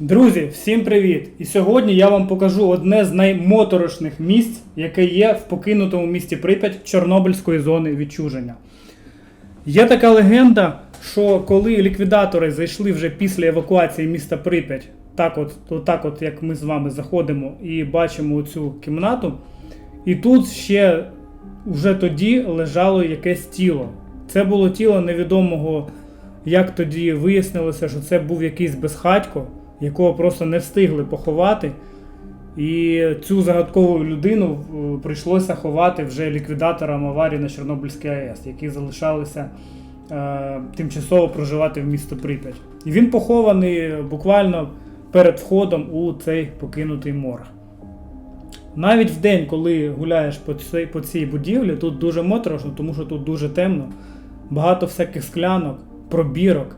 Друзі, всім привіт! І сьогодні я вам покажу одне з наймоторошних місць, яке є в покинутому місті Прип'ять Чорнобильської зони відчуження. Є така легенда, що коли ліквідатори зайшли вже після евакуації міста Прип'ять, так от, то так от як ми з вами заходимо і бачимо цю кімнату, і тут ще вже тоді лежало якесь тіло. Це було тіло невідомого, як тоді вияснилося, що це був якийсь безхатько, якого просто не встигли поховати. І цю загадкову людину е, прийшлося ховати вже ліквідаторам аварії на Чорнобильській АЕС, які залишалися е, тимчасово проживати в місто Прип'ять. І він похований буквально перед входом у цей покинутий морг. Навіть в день, коли гуляєш по цій, по цій будівлі, тут дуже моторошно, тому що тут дуже темно, багато всяких склянок, пробірок,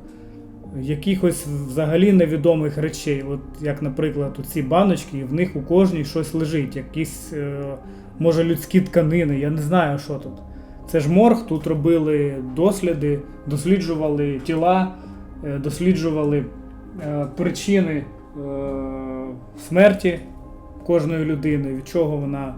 якихось взагалі невідомих речей. От як, наприклад, ці баночки, і в них у кожній щось лежить, якісь, е, може, людські тканини, я не знаю, що тут. Це ж морг, тут робили досліди, досліджували тіла, е, досліджували е, причини смерті кожної людини, від чого вона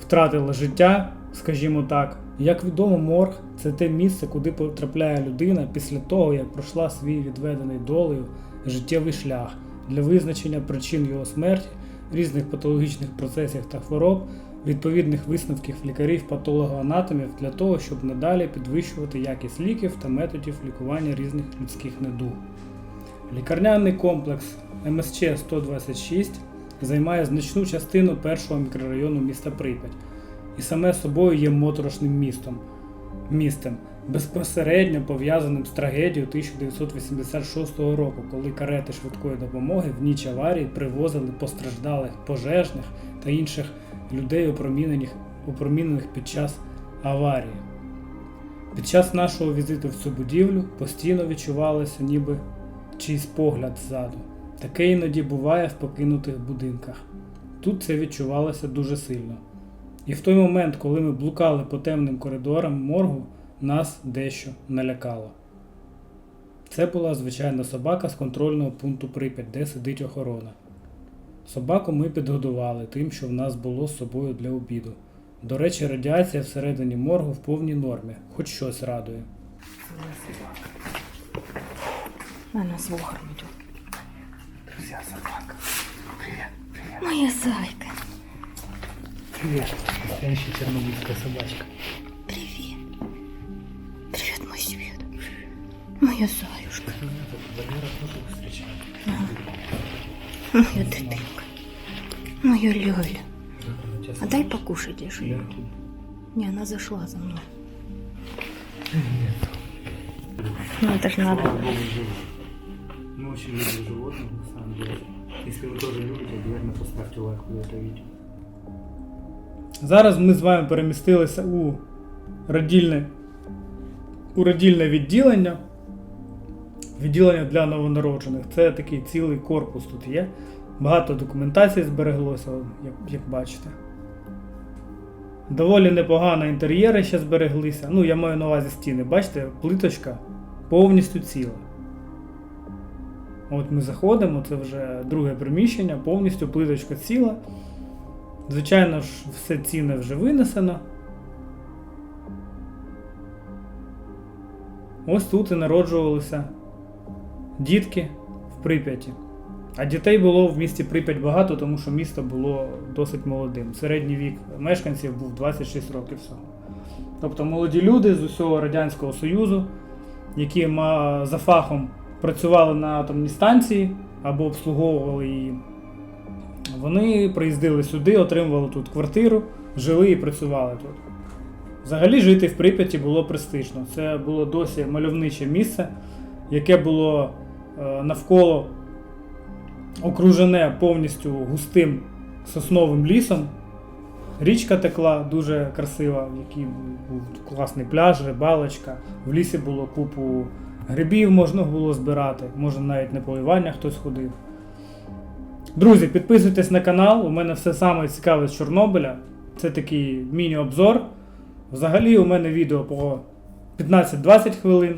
втратила життя, скажімо так. Як відомо, морг це те місце, куди потрапляє людина після того, як пройшла свій відведений долею життєвий шлях для визначення причин його смерті, різних патологічних процесів та хвороб, відповідних висновків лікарів, патологоанатомів для того, щоб надалі підвищувати якість ліків та методів лікування різних людських недуг. Лікарняний комплекс МСЧ 126 займає значну частину першого мікрорайону міста Прип'ять і саме собою є моторошним містом, містом, безпосередньо пов'язаним з трагедією 1986 року, коли карети швидкої допомоги в ніч аварії привозили постраждалих пожежних та інших людей, опромінених, опромінених під час аварії. Під час нашого візиту в цю будівлю постійно відчувалося ніби чийсь погляд ззаду. Таке іноді буває в покинутих будинках. Тут це відчувалося дуже сильно. І в той момент, коли ми блукали по темним коридорам моргу, нас дещо налякало. Це була звичайна собака з контрольного пункту Прип'ять, де сидить охорона. Собаку ми підгодували тим, що в нас було з собою для обіду. До речі, радіація всередині моргу в повній нормі, хоч щось радує. Она с Богом идет. Друзья, собака. Привет, привет, Моя зайка. Привет. Настоящая чернобыльская собачка. Привет. Привет, мой свет. Моя заюшка. Встречает. Моя дитинка. Моя Лёля. А дай покушать, Леша. Не, она зашла за мной. Ну это ж надо. Мы очень любим животных, на самом деле. Если вы тоже любите, обязательно поставьте лайк под это видео. Зараз ми з вами перемістилися у родільне, у родільне відділення. Відділення для новонароджених. Це такий цілий корпус тут є. Багато документації збереглося, як, як бачите. Доволі непогано інтер'єри ще збереглися. Ну, я маю на увазі стіни. Бачите, плиточка повністю ціла. От ми заходимо, це вже друге приміщення, повністю плиточка ціла. Звичайно ж, все цінне вже винесено. Ось тут і народжувалися дітки в Прип'яті. А дітей було в місті Прип'ять багато, тому що місто було досить молодим. Середній вік мешканців був 26 років всього. Тобто молоді люди з усього Радянського Союзу, які за фахом працювали на атомній станції або обслуговували її, вони приїздили сюди, отримували тут квартиру, жили і працювали тут. Взагалі жити в Прип'яті було престижно. Це було досі мальовниче місце, яке було е, навколо окружене повністю густим сосновим лісом. Річка текла дуже красива, в якій був класний пляж, рибалочка. В лісі було купу грибів можна було збирати, може навіть на полювання хтось ходив. Друзі, підписуйтесь на канал. У мене все саме цікаве з Чорнобиля. Це такий міні-обзор. Взагалі, у мене відео по 15-20 хвилин.